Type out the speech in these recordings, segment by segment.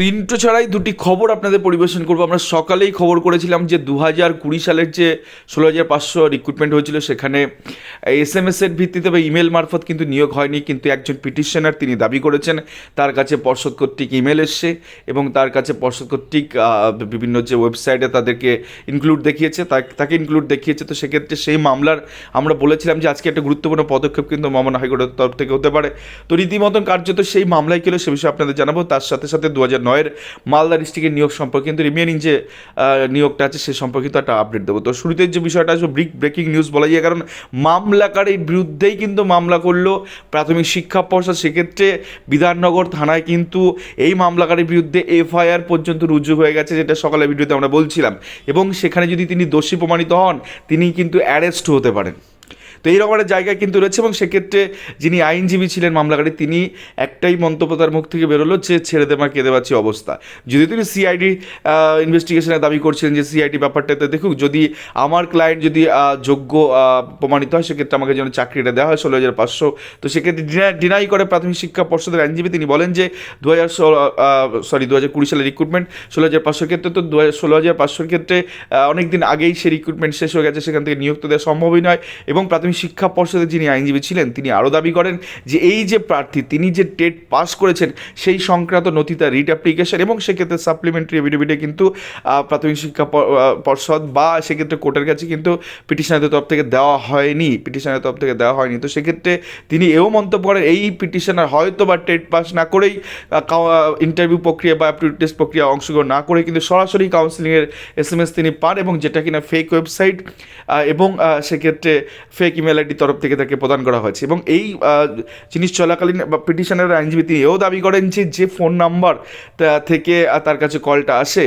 তো ইন্ট্রো ছাড়াই দুটি খবর আপনাদের পরিবেশন করব। আমরা সকালেই খবর করেছিলাম যে দু হাজার কুড়ি সালের যে ষোলো হাজার পাঁচশো রিক্রুটমেন্ট হয়েছিল, সেখানে এস এম এসের ভিত্তিতে বা ইমেল মারফত কিন্তু নিয়োগ হয়নি, কিন্তু একজন পিটিশনার তিনি দাবি করেছেন, তার কাছে পর্ষদ কর্তৃক ইমেল এসছে এবং তার কাছে পর্ষদ কর্তৃক বিভিন্ন যে ওয়েবসাইটে তাদেরকে ইনক্লুড দেখিয়েছে তাকে ইনক্লুড দেখিয়েছে। তো সেক্ষেত্রে সেই মামলার আমরা বলেছিলাম যে আজকে একটা গুরুত্বপূর্ণ পদক্ষেপ কিন্তু মামলা হাইকোর্টের তরফ থেকে হতে পারে। তো রীতিমতন কার্যত সেই মামলায় কিলো সে বিষয়ে আপনাদের জানাব। তার সাথে সাথে দু হাজার নয় নয়ের মালদা ডিস্ট্রিক্টের নিয়োগ সম্পর্কে, কিন্তু রিমেনিং যে নিয়োগটা আছে সে সম্পর্কিত একটা আপডেট দেবো। তো শুরুতে যে বিষয়টা আসবে ব্রিক ব্রেকিং নিউজ বলা যায়, কারণ মামলাকারীর বিরুদ্ধেই কিন্তু মামলা করল প্রাথমিক শিক্ষা পর্ষদ। সেক্ষেত্রে বিধাননগর থানায় কিন্তু এই মামলাকারীর বিরুদ্ধে এফআইআর পর্যন্ত রুজু হয়ে গেছে, যেটা সকালে ভিডিওতে আমরা বলছিলাম। এবং সেখানে যদি তিনি দোষী প্রমাণিত হন, তিনি কিন্তু অ্যারেস্ট হতে পারেন। তো এই রকমের জায়গায় কিন্তু রয়েছে এবং সেক্ষেত্রে যিনি আইনজীবী ছিলেন মামলাকারী, তিনি একটাই মন্তব্য তার মুখ থেকে বেরোলো যে ছেড়ে দেওয়া কেঁদে পাচ্ছি অবস্থা। যদি তিনি সিআইডি ইনভেস্টিগেশনে দাবি করছিলেন যে সিআইডি ব্যাপারটাতে, দেখুক, যদি আমার ক্লায়েন্ট যদি যোগ্য প্রমাণিত হয়, সেক্ষেত্রে আমাকে যেন চাকরিটা দেওয়া হয় ষোলো হাজার পাঁচশো। তো সেক্ষেত্রে ডিনাই করে প্রাথমিক শিক্ষা পর্ষদের আইনজীবী, তিনি বলেন যে দু হাজার ষোলো সরি দু হাজার কুড়ি সালের রিক্রুটমেন্ট ষোলো হাজার পাঁচশোর ক্ষেত্রে, তো দু হাজার ষোলো হাজার পাঁচশোর ক্ষেত্রে অনেক দিন আগেই সে রিক্রুটমেন্ট শেষ হয়ে গেছে, সেখান থেকে নিয়োগ তো দেওয়া সম্ভবই নয় এবং প্রাথমিক শিক্ষা পর্ষদের যিনি আইনজীবী ছিলেন, তিনি আরও দাবি করেন যে এই যে প্রার্থী, তিনি যে টেট পাস করেছেন, সেই সংক্রান্ত নথি তার রিট অ্যাপ্লিকেশন এবং সেক্ষেত্রে সাপ্লিমেন্টারি এভিডেভিটে কিন্তু প্রাথমিক শিক্ষা পর্ষদ বা সেক্ষেত্রে কোর্টের কাছে কিন্তু পিটিশনারদের তরফ থেকে দেওয়া হয়নি, পিটিশনারের তরফ থেকে দেওয়া হয়নি। তো সেক্ষেত্রে তিনি এও মন্তব্য করেন, এই পিটিশনার হয়তো বা টেট পাস না করেই ইন্টারভিউ প্রক্রিয়া বা টেস্ট প্রক্রিয়া অংশগ্রহণ না করে কিন্তু সরাসরি কাউন্সিলিংয়ের এস এম এস তিনি পান এবং যেটা কিনা ফেক ওয়েবসাইট এবং সেক্ষেত্রে ফেক ইমেল আইডি তরফ থেকে তাকে প্রদান করা হয়েছে। এবং এই জিনিস চলাকালীন পিটিশনের আইনজীবী তিনি এও দাবি করেন যে যে ফোন নাম্বার থেকে তার কাছে কলটা আসে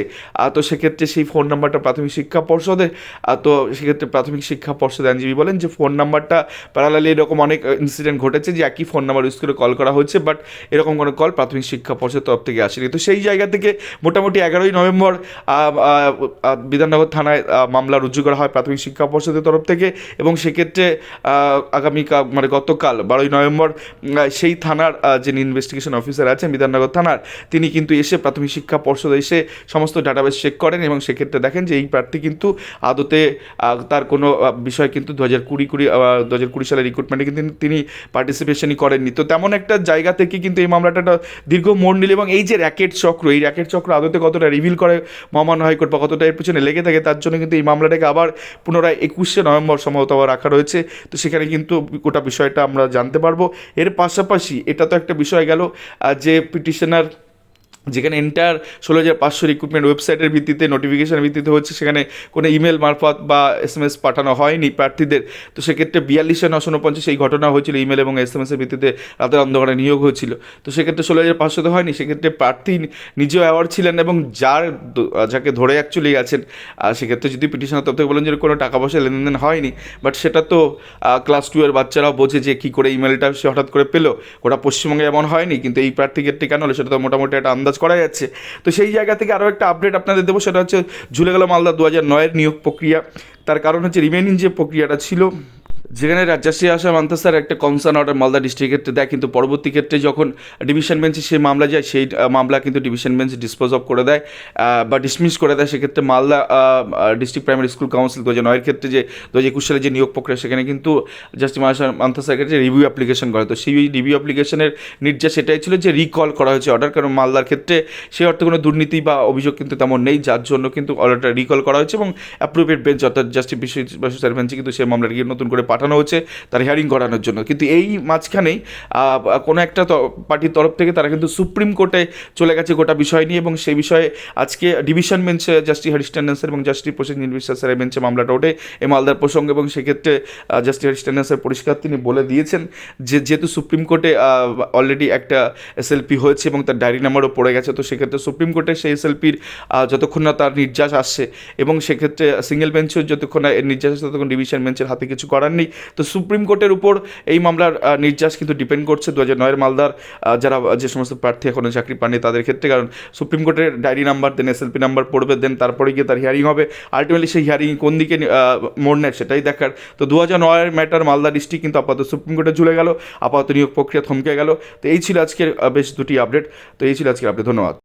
তো সেক্ষেত্রে সেই ফোন নাম্বারটা প্রাথমিক শিক্ষা পর্ষদের আহ, তো সেক্ষেত্রে প্রাথমিক শিক্ষা পর্ষদের আইনজীবী বলেন যে ফোন নাম্বারটা প্যারালালি এরকম অনেক ইনসিডেন্ট ঘটেছে যে একই ফোন নাম্বার ইউজ করে কল করা হয়েছে বাট এরকম কোনো কল প্রাথমিক শিক্ষা পর্ষদের তরফ থেকে আসেনি। তো সেই জায়গা থেকে মোটামুটি এগারোই নভেম্বর বিধাননগর থানায় মামলা রুজু করা হয় প্রাথমিক শিক্ষা পর্ষদের তরফ থেকে এবং সেক্ষেত্রে আগামীকাল মানে গতকাল বারোই নভেম্বর সেই থানার যিনি ইনভেস্টিগেশন অফিসার আছেন, বিধাননগর থানার, তিনি কিন্তু এসে প্রাথমিক শিক্ষা পর্ষদে এসে সমস্ত ডাটাবেস চেক করেন এবং সেক্ষেত্রে দেখেন যে এই প্রার্থী কিন্তু আদতে তার কোনো বিষয় কিন্তু দু হাজার কুড়ি কুড়ি দু হাজার কুড়ি সালের রিক্রুটমেন্টে কিন্তু তিনি পার্টিসিপেশনই করেননি। তো তেমন একটা জায়গা থেকে কিন্তু এই মামলাটা দীর্ঘ মোড় নিল এবং এই যে র্যাকেট চক্র, এই র্যাকেট চক্র আদতে কতটা রিভিল করে মহামান্য হাইকোর্ট বা কতটা এর পিছনে লেগে থাকে, তার জন্য কিন্তু এই মামলাটাকে আবার পুনরায় একুশে নভেম্বর সম্ভবত আবার রাখা রয়েছে। তো সেখানে কিন্তু গোটা বিষয়টা আমরা জানতে পারব। এর পাশাপাশি এটা তো একটা বিষয় গেল যে পিটিশনার যেখানে এন্টার ষোলো হাজার পাঁচশো রিক্রুটমেন্ট ওয়েবসাইটের ভিত্তিতে নোটিফিকেশনের ভিত্তিতে হচ্ছে সেখানে কোনো ইমেল মারফত বা এস এম এস পাঠানো হয়নি প্রার্থীদের। তো সেক্ষেত্রে বিয়াল্লিশে নশো উনপঞ্চাশ এই ঘটনা হয়েছিল ইমেল এবং এস এম এসের ভিত্তিতে রাতের অন্ধকারে নিয়োগ হয়েছিল। তো সেক্ষেত্রে ষোলো হাজার পাঁচশোতে হয়নি, সেক্ষেত্রে প্রার্থী নিজেও অ্যাওয়ার্ড ছিলেন এবং যার যাকে ধরে অ্যাকচুয়ালি গেছেন সেক্ষেত্রে যদি পিটিশনের থেকে বলেন যে কোনো টাকা পয়সা লেনদেন হয়নি বাট সেটা তো ক্লাস টু এর বাচ্চারাও বোঝে যে কী করে ইমেলটা সে হঠাৎ করে পেল। ওটা পশ্চিমবঙ্গে এমন হয়নি, কিন্তু এই প্রার্থী ক্ষেত্রে কেন হলো সেটা তো মোটামুটি একটা আন্দাজ করা যাচ্ছে। তো সেই জায়গা থেকে আরও একটা আপডেট আপনাদের দেবো, সেটা হচ্ছে ঝুলে গেল মালদা দু হাজার নয়ের নিয়োগ প্রক্রিয়া। তার কারণ হচ্ছে রিমেনিং যে প্রক্রিয়াটা ছিল যেখানে রাজশ্রী আসা মান্তাসার একটা কনসার্ন অর্ডার মালদা ডিস্ট্রিক্ট ক্ষেত্রে দেয়, কিন্তু পরবর্তী ক্ষেত্রে যখন ডিভিশন বেঞ্চে সেই মামলা যায়, সেই মামলা কিন্তু ডিভিশন বেঞ্চ ডিসপোজ অফ করে দেয় বা ডিসমিস করে দেয়। সেক্ষেত্রে Malda district primary school council দু হাজার নয়ের ক্ষেত্রে যে, দু হাজার একুশ সালে যে নিয়োগ প্রক্রিয়া, সেখানে কিন্তু জাস্টিস মান্তাসার ক্ষেত্রে রিভিউ অ্যাপ্লিকেশন করে। তো সেই রিভিউ অ্যাপ্লিকেশনের নির্যাস এটাই ছিল যে রিকল করা হয়েছে অর্ডার কারণ মালদার ক্ষেত্রে সেই অর্থে কোনো দুর্নীতি বা অভিযোগ কিন্তু তেমন নেই, যার জন্য কিন্তু অর্ডারটা রিকল করা হয়েছে এবং অ্যাপ্রোপ্রিয়েট বেঞ্চ অর্থাৎ জাস্টিস বিশ্ব বিশ্বের বেঞ্চে কিন্তু সেই মামলাটিকে নতুন করে পাঠানো হয়েছে তার হিয়ারিং করানোর জন্য। কিন্তু এই মাঝখানেই কোনো একটা পার্টির তরফ থেকে তারা কিন্তু সুপ্রিম কোর্টে চলে গেছে গোটা বিষয় নিয়ে এবং সেই বিষয়ে আজকে ডিভিশন বেঞ্চে জাস্টিস হরিস্টান্ডেন্সের এবং জাস্টিস প্রসেনজিৎ বিশ্বাসের বেঞ্চে মামলাটা ওঠে। এই মালদার প্রসঙ্গে এবং সেক্ষেত্রে জাস্টিস হরিস্টান্ডেন্সের পরিষ্কার তিনি বলে দিয়েছেন যে যেহেতু সুপ্রিম কোর্টে অলরেডি একটা এসএলপি হয়েছে এবং তার ডায়েরি নাম্বারও পড়ে গেছে, তো সেক্ষেত্রে সুপ্রিম কোর্টে সেই এসএলপির যতক্ষণ না তার নির্যাস আসছে এবং সেক্ষেত্রে সিঙ্গেল বেঞ্চেও যতক্ষণ না এর নির্যাস আসছে, ততক্ষণ ডিভিশন বেঞ্চের হাতে কিছু করার নেই। তো সুপ্রিম কোর্টের উপর এই মামলার নির্যাস কিন্তু ডিপেন্ড করছে। দু হাজার নয়ের মালদার যারা যে সমস্ত প্রার্থী এখনও চাকরি পাননি তাদের ক্ষেত্রে, কারণ সুপ্রিম কোর্টের diary number then SLP number পড়বে দেন তারপরে গিয়ে তার হিয়ারিং হবে। আলটিমেটলি সেই হিয়ারিং কোন দিকে মোড় নেয় সেটাই দেখার। তো দু হাজার নয়ের ম্যাটার মালদা ডিস্ট্রিক্ট কিন্তু আপাতত সুপ্রিম কোর্টে ঝুলে গেল, আপাতত নিয়োগ প্রক্রিয়া থমকে গেল। তো এই ছিল আজকের বেশ দুটি আপডেট তো এই ছিল আজকের আপডেট ধন্যবাদ।